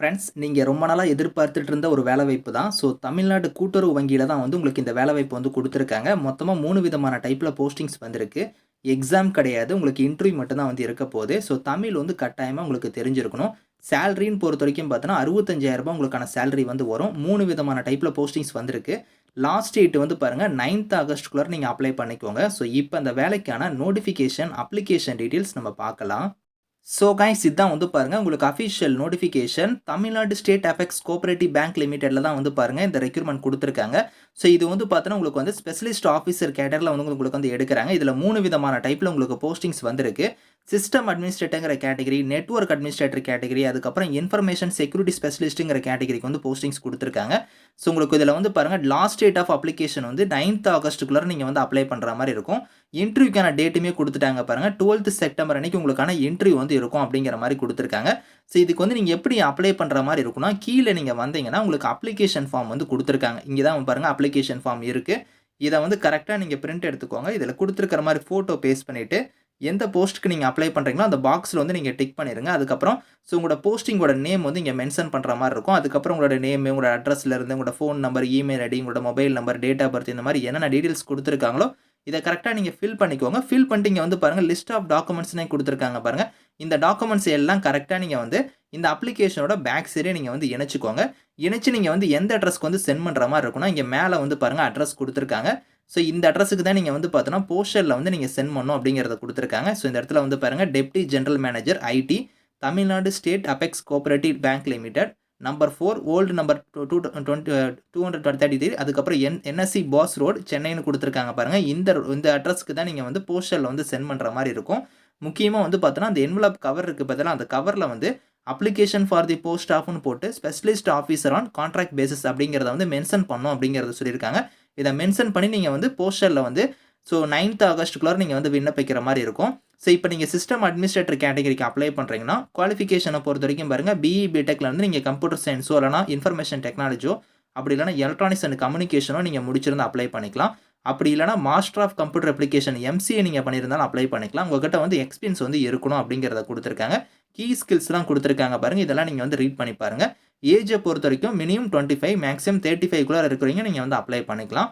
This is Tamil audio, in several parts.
ஃப்ரெண்ட்ஸ் நீங்கள் ரொம்ப நாளாக எதிர்பார்த்துட்டு இருந்த ஒரு வேலைவாய்ப்பு தான். ஸோ தமிழ்நாடு கூட்டுறவு வங்கியில் தான் வந்து உங்களுக்கு இந்த வேலைவாய்ப்பு வந்து கொடுத்துருக்காங்க. மொத்தமாக மூணு விதமான டைப்பில் போஸ்டிங்ஸ் வந்திருக்கு. எக்ஸாம் கிடையாது. உங்களுக்கு இன்டர்வியூ மட்டும்தான் வந்து இருக்க போகுது. ஸோ தமிழ் வந்து கட்டாயமாக உங்களுக்கு தெரிஞ்சிருக்கணும். சேலரின்னு பொறுத்த வரைக்கும் பார்த்தோன்னா அறுபத்தஞ்சாயிரரூபா உங்களுக்கான சேலரி வந்து வரும். மூணு விதமான டைப்பில் போஸ்டிங்ஸ் வந்திருக்கு. லாஸ்ட் டேட் வந்து பாருங்கள் நைன்த் ஆகஸ்ட்குள்ளே நீங்கள் அப்ளை பண்ணிக்கோங்க. ஸோ இப்போ அந்த வேலைக்கான நோட்டிஃபிகேஷன் அப்ளிகேஷன் டீட்டெயில்ஸ் நம்ம பார்க்கலாம். ஸோ கைஸ் இதுதான் வந்து பாருங்கள் உங்களுக்கு official notification Tamil Nadu state apex cooperative bank லிமிடெடில் தான் வந்து பாருங்கள் இந்த ரெக்யூர்மெண்ட் கொடுத்துருக்காங்க. ஸோ இது வந்து பார்த்தோன்னா உங்களுக்கு வந்து ஸ்பெஷலிஸ்ட் ஆஃபீஸர் கேட்டரில் வந்து உங்களுக்கு வந்து எடுக்கிறாங்க. இதில் மூணு விதமான டைப்பில் உங்களுக்கு போஸ்டிங்ஸ் வந்திருக்கு. சிஸ்டம் அட்மினிஸ்ட்ரேட்டங்கிற கேட்டகரி நெட்ஒர்க் அட்மினிஸ்ட்ரேட்டர் கேட்டகரி அதுக்கப்புறம் இன்ஃபர்மேஷன் செக்யூரிட்டி ஸ்பெஷலிஸ்ட்டுங்கிற கேட்டகரிக்கு வந்து போஸ்டிங்ஸ் கொடுத்துருக்காங்க. ஸோ உங்களுக்கு இதில் வந்து பாருங்கள் லாஸ்ட் டேட் ஆஃப் அப்ளிகேஷன் வந்து நைன்த் ஆகஸ்ட்டுக்குள்ளே நீங்கள் வந்து அப்ளை பண்ணுற மாதிரி இருக்கும். இன்டர்வியூக்கான டேட்டுமே கொடுத்துட்டாங்க பாருங்கள் டுவெல்த் செப்டம்பர் அன்னைக்கு உங்களுக்கான இன்டர்வியூ வந்து இருக்கும் அப்படிங்கிற மாதிரி கொடுத்துருக்காங்க. ஸோ இதுக்கு வந்து நீங்கள் எப்படி அப்ளை பண்ணுற மாதிரி இருக்குன்னா கீழே நீங்கள் வந்தீங்கன்னா உங்களுக்கு அப்ளிகேஷன் ஃபார்ம் வந்து கொடுத்துருக்காங்க. இங்கே தான் பாருங்கள் அப்ளிகேஷன் ஃபார்ம் இருக்குது இதை வந்து கரெக்டாக நீங்கள் பிரிண்ட் எடுத்துக்கோங்க. இதில் கொடுத்துருக்கிற மாதிரி ஃபோட்டோ பேஸ்ட் பண்ணிவிட்டு எந்த போஸ்ட்டுக்கு நீங்கள் அப்ளை பண்ணுறீங்களோ அந்த பாக்ஸில் வந்து நீங்கள் டிக் பண்ணிடுங்க அதுக்கப்புறம் ஸோ உங்களோட போஸ்டிங்கோட நேம் வந்து இங்கே மென்ஷன் பண்ணுற மாதிரி இருக்கும். அதுக்கப்புறம் உங்களோட நேம் உங்களோட அட்ரஸ்லேருந்து உங்களோட ஃபோன் நம்பர் இமெயில் ஐடி உங்களோட mobile number date of birth இந்த மாதிரி என்னென்ன டீட்டெயில்ஸ் கொடுத்துருக்காங்களோ இதை கரெக்டாக நீங்கள் ஃபில் பண்ணிக்கோங்க. ஃபில் பண்ணிட்டு இங்கே வந்து பாருங்கள் லிஸ்ட் ஆஃப் டாக்குமெண்ட்ஸ்னே கொடுத்துருக்காங்க பாருங்கள் இந்த டாக்குமெண்ட்ஸ் எல்லாம் கரெக்டாக நீங்கள் வந்து இந்த அப்ளிகேஷனோட பேக் சைடே நீங்கள் வந்து இணைச்சிக்கோங்க. இணைச்சி நீங்கள் வந்து எந்த அட்ரஸ்க்கு வந்து சென்ட் பண்ணுற மாதிரி இருக்குன்னா இங்கே மேலே வந்து பாருங்கள் அட்ரஸ் கொடுத்துருக்காங்க. ஸோ இந்த அட்ரஸுக்கு தான் நீங்கள் வந்து பார்த்தோன்னா போஸ்டரில் வந்து நீங்கள் சென்ட் பண்ணணும் அப்படிங்கிறத கொடுத்துருக்காங்க. ஸோ இந்த இடத்துல வந்து பாருங்கள் deputy general manager IT Tamil Nadu state apex cooperative bank limited number four old number two two twenty two hundred thirty three அதுக்கப்புறம் என் என்எஸ்சி பாஸ் ரோடு சென்னைன்னு கொடுத்துருக்காங்க பாருங்கள் இந்த இந்த அட்ரஸ்க்கு தான் நீங்கள் வந்து போஸ்டரில் வந்து சென்ட் பண்ணுற மாதிரி இருக்கும். முக்கியமாக வந்து பார்த்தோன்னா அந்த என்வலப் கவர் இருக்குது பார்த்தீங்கன்னா அந்த கவரில் வந்து அப்ளிகேஷன் ஃபார் தி போஸ்ட் ஆஃப்னு போட்டு specialist officer on contract basis அப்படிங்கிறத வந்து மென்ஷன் பண்ணோம் அப்படிங்கிறத சொல்லியிருக்காங்க. இதை மென்ஷன் பண்ணி நீங்கள் வந்து போஸ்டரில் வந்து ஸோ நைன்த் ஆகஸ்ட்டுக்குள்ளார நீங்கள் வந்து விண்ணப்பிக்கிற மாதிரி இருக்கும். ஸோ இப்போ நீங்கள் சிஸ்டம் அட்மினிஸ்ட்ரேட்டர் கேட்டகரிக்கு அப்ளை பண்ணுறீங்கன்னா குவாலிஃபிகேஷனை பொறுத்த வரைக்கும் பாருங்கள் பிஇ பிடெக்கில் வந்து நீங்கள் கம்ப்யூட்டர் சயின்ஸோ இல்லைனா இன்ஃபர்மேஷன் டெக்னாலஜியோ அப்படி இல்லைனா எலக்ட்ரானிக்ஸ் அண்ட் கம்யூனிகேஷனோ நீங்கள் முடிச்சிருந்து அப்ளை பண்ணிக்கலாம். அப்படி இல்லைனா master of computer application MCA நீங்கள் பண்ணியிருந்தாலும் அப்ளை பண்ணிக்கலாம். உங்கள்கிட்ட வந்து எக்ஸ்பீரியன்ஸ் வந்து இருக்கணும் அப்படிங்கிறத கொடுத்துருக்காங்க. கீ ஸ்கில்ஸ்லாம் கொடுத்துருக்காங்க பாருங்கள் இதெல்லாம் நீங்கள் வந்து ரீட் பண்ணி பாருங்கள் ஏஜை பொறுத்த வரைக்கும் minimum twenty five maximum thirty ஃபைவ்குள்ளே இருக்கிறீங்க நீங்கள் வந்து அப்ளை பண்ணிக்கலாம்.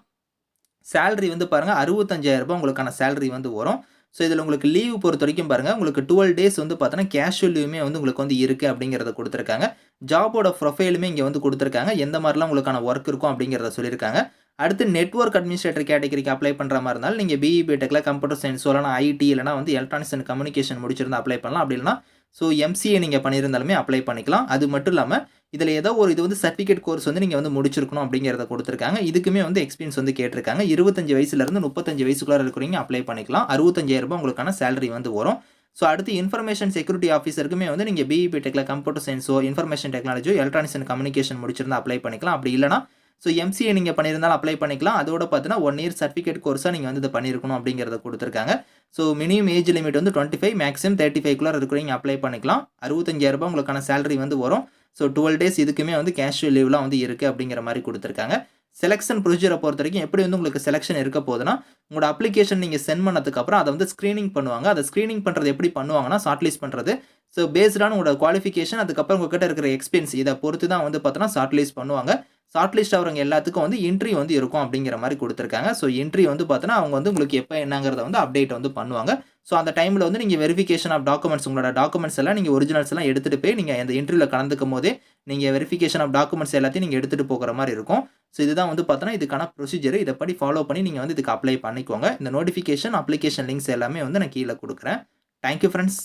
சேலரி வந்து பாருங்கள் அறுபத்தஞ்சாயிரரூபா உங்களுக்கான சேலரி வந்து வரும். ஸோ இதில் உங்களுக்கு லீவ் பொறுத்த வரைக்கும் பாருங்கள் உங்களுக்கு டுவெல் டேஸ் வந்து பார்த்தோன்னா கேஷுவல் லீவுமே வந்து உங்களுக்கு வந்து இருக்குது அப்படிங்கிறத கொடுத்துருக்காங்க. ஜாபோட ப்ரொஃபைலுமே இங்கே வந்து கொடுத்துருக்காங்க எந்த மாதிரிலாம் உங்களுக்கான ஒர்க் இருக்கும் அப்படிங்கிறத சொல்லியிருக்காங்க. அடுத்து நெட்ஒர்க் அட்மினிஸ்ட்ரேட்டர் கேட்டகரிக்கு அப்ளை பண்ணுற மாதிரி இருந்தாலும் நீங்கள் பிஇ பிடெக்கில் கம்ப்யூட்டர் சயின்ஸ் இல்லைனா ஐடி இல்லைனா வந்து எலக்ட்ரானிக்ஸ் அண்ட் கம்யூனிகேஷன் முடிச்சிருந்தா அப்ளை பண்ணலாம். அப்படி இல்லைனா ஸோ எம்சிஏ நீங்கள் பண்ணியிருந்தாலுமே அப்ளை பண்ணிக்கலாம். அது மட்டும் இல்லாமல் இதில் ஏதோ ஒரு இது வந்து சர்டிஃபிகேட் கோர்ஸ் வந்து நீங்கள் வந்து முடிச்சிருக்கணும் அப்படிங்கிறத கொடுத்துருக்காங்க. இதுக்குமே வந்து எக்ஸ்பீரியன்ஸ் வந்து கேட்டிருக்காங்க. இருபத்தஞ்சு வயசுலேருந்து முப்பத்தஞ்சு வயசுக்குள்ளே இருக்கிறீங்க அப்ளை பண்ணிக்கலாம். அறுபத்தஞ்சாயிரரூபா உங்களுக்கான சேலரி வந்து வரும். ஸோ அடுத்து இன்ஃபர்மேஷன் செக்யூரிட்டி ஆஃபீஸருக்குமே வந்து நீங்கள் பிஇபி டெக்கில் கம்ப்யூட்டர் சயின்ஸோ இன்ஃபர்மேஷன் டெக்னாலஜியோ எலக்ட்ரானிக்ஸ் அண்ட் கம்யூனிகேஷன் முடிச்சிருந்தா அப்ளை பண்ணிக்கலாம். அப்படி இல்லைனா ஸோ எம்சிஏ நீங்கள் பண்ணியிருந்தாலும் அப்ளை பண்ணிக்கலாம். அதோட பார்த்தீங்கன்னா ஒன் இயர் சர்டிஃபிகேட் கோர்ஸாக நீங்கள் வந்து இது பண்ணியிருக்கணும் அப்படிங்கிறத கொடுத்துருக்காங்க. ஸோ மினிமம் ஏஜ் லிமிட் வந்து டுவெண்ட்டி ஃபைவ் மேக்ஸிமம் தேர்ட்டி ஃபைவ்க்குள்ளே இருக்கிறீங்க அப்ளை பண்ணிக்கலாம் அறுபத்தஞ்சாயிரரூபா உங்களுக்கான சேலரி வந்து வரும். ஸோ டுவெல் டேஸ் இதுக்குமே வந்து கேஷுவல் லீவ்லாம் வந்து இருக்குது அப்படிங்கிற மாதிரி கொடுத்துருக்காங்க. செலெக்ஷன் ப்ரொசீஜரை பொறுத்த வரைக்கும் எப்படி வந்து உங்களுக்கு செலெக்ஷன் இருக்க போகுதுன்னா உங்களோட அப்ளிகேஷன் நீங்கள் சென்ட் பண்ணதுக்கப்புறம் அதை வந்து ஸ்க்ரீனிங் பண்ணுவாங்க. அதை ஸ்க்ரீனிங் பண்ணுறது எப்படி பண்ணுவாங்கன்னா ஷார்ட் லிஸ்ட் பண்ணுறது ஸோ பேஸ்டான உங்களோட குவாலிஃபிகேஷன் அதுக்கப்புறம் உங்ககிட்ட இருக்கிற எக்ஸ்பீரியன்ஸ் இதை பொறுத்து தான் வந்து பார்த்தோன்னா ஷார்ட் லிஸ்ட் பண்ணுவாங்க. ஷார்ட் லிஸ்ட் ஆகிறவங்க எல்லாத்துக்கும் வந்து இன்ட்ரி வந்து இருக்கும் அப்படிங்கிற மாதிரி கொடுத்துருக்காங்க. ஸோ இன்ட்ரி வந்து பார்த்தோன்னா அவங்க வந்து உங்களுக்கு எப்போ என்னங்கிறத வந்து அப்டேட் வந்து பண்ணுவாங்க. ஸோ அந்த டைமில் வந்து நீங்கள் வெரிஃபிகேஷன் ஆஃப் டாக்குமெண்ட்ஸ் உங்களோட டாக்குமெண்ட்ஸ் எல்லாம் நீங்கள் ஒரிஜினல்ஸ் எல்லாம் எடுத்துகிட்டு போய் நீங்கள் அந்த இன்டர்வியூவில் கலந்துக்கும் போதே நீங்கள் வெரிஃபிகேஷன் ஆஃப் டாக்குமெண்ட்ஸ் எல்லாத்தையும் நீங்கள் எடுத்துகிட்டு போகிற மாதிரி இருக்கும். ஸோ இதுதான் வந்து பார்த்தோன்னா இதுக்கான ப்ரொசீஜர் இதை படி ஃபாலோ பண்ணி நீங்கள் வந்து இதுக்கு அப்ளை பண்ணிக்கோங்க. இந்த நோட்டிஃபிகேஷன் அப்ளிகேஷன் லிங்க்ஸ் எல்லாமே வந்து நான் கீழே கொடுக்குறேன். Thank you friends